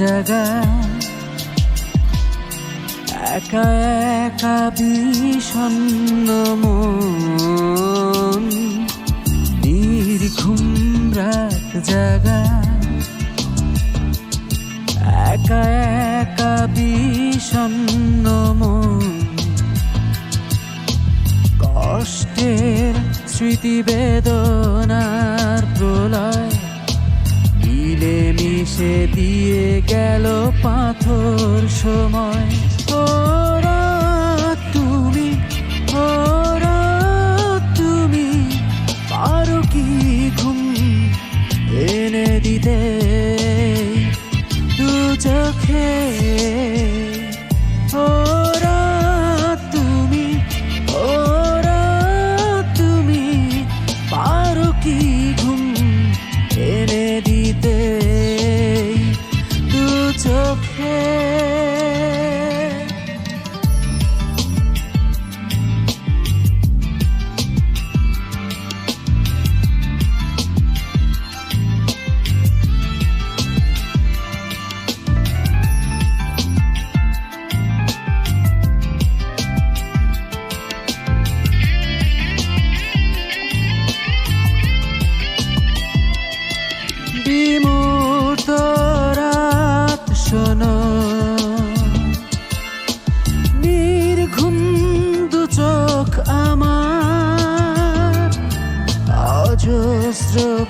জায়গা একা একা বিষণ্ণ মন, নির্ঘুম রাত জাগা। একা একা বিষণ্ণ মন, কষ্টের স্মৃতি বেদনার প্রলয়। মিলে মিশে দিয়ে গেল পাথর সময়।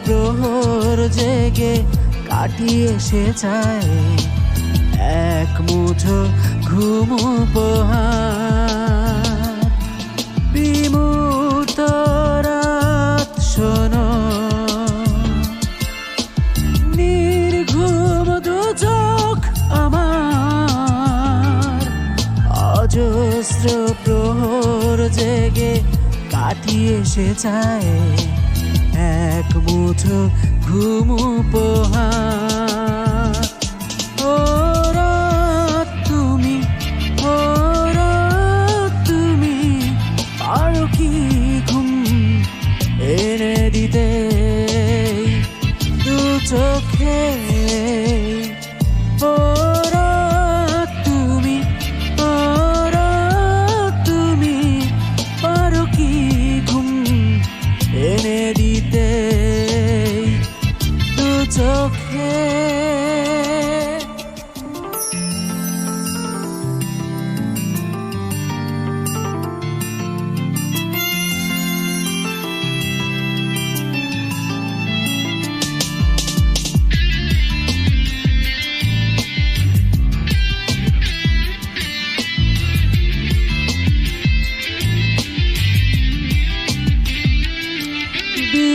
প্রহর জেগে কাটিয়ে সে চায় এক মুঠো ঘুম শোনো। নির্ঘুম চোখ আমার। অজস্র প্রহর জেগে কাটিয়ে সে চায় এক মুঠো ঘুম উপহার। তুমি তুমি কি ঘুম দু চোখে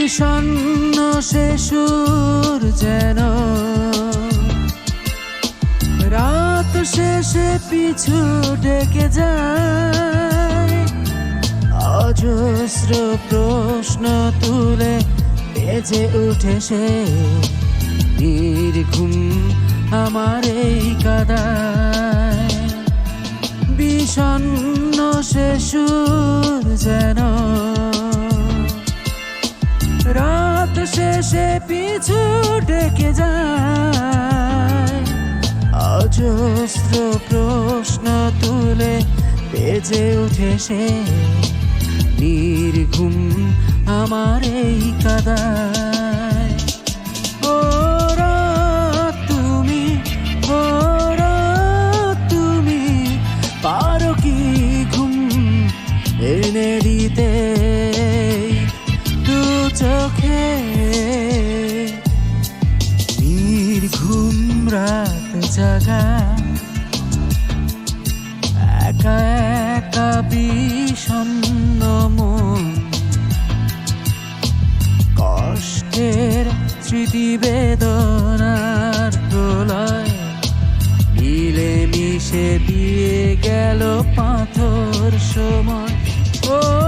বিষণ্ণ সে সুর যেন। রাত শেষে পিছু ডেকে যায়। অজস্র প্রশ্ন তুলে বেজে উঠে সে। নির্ঘুম আমার এই কাদায়। বিষণ্ণ সে যেন শেষে পিছু ডেকে যায়। অজস্র প্রশ্ন তুলে বেজে উঠে সে। নির্ঘুম আমার এই কাদায়। ওরা তুমি ওরা তুমি, পারো কি ঘুম এনে দিতে? জাগা। একা একা বিষণ্ণ মন। কষ্টের স্মৃতি বেদনার প্রলয়। মিলে মিশে দিয়ে গেল পাথর সময়। ও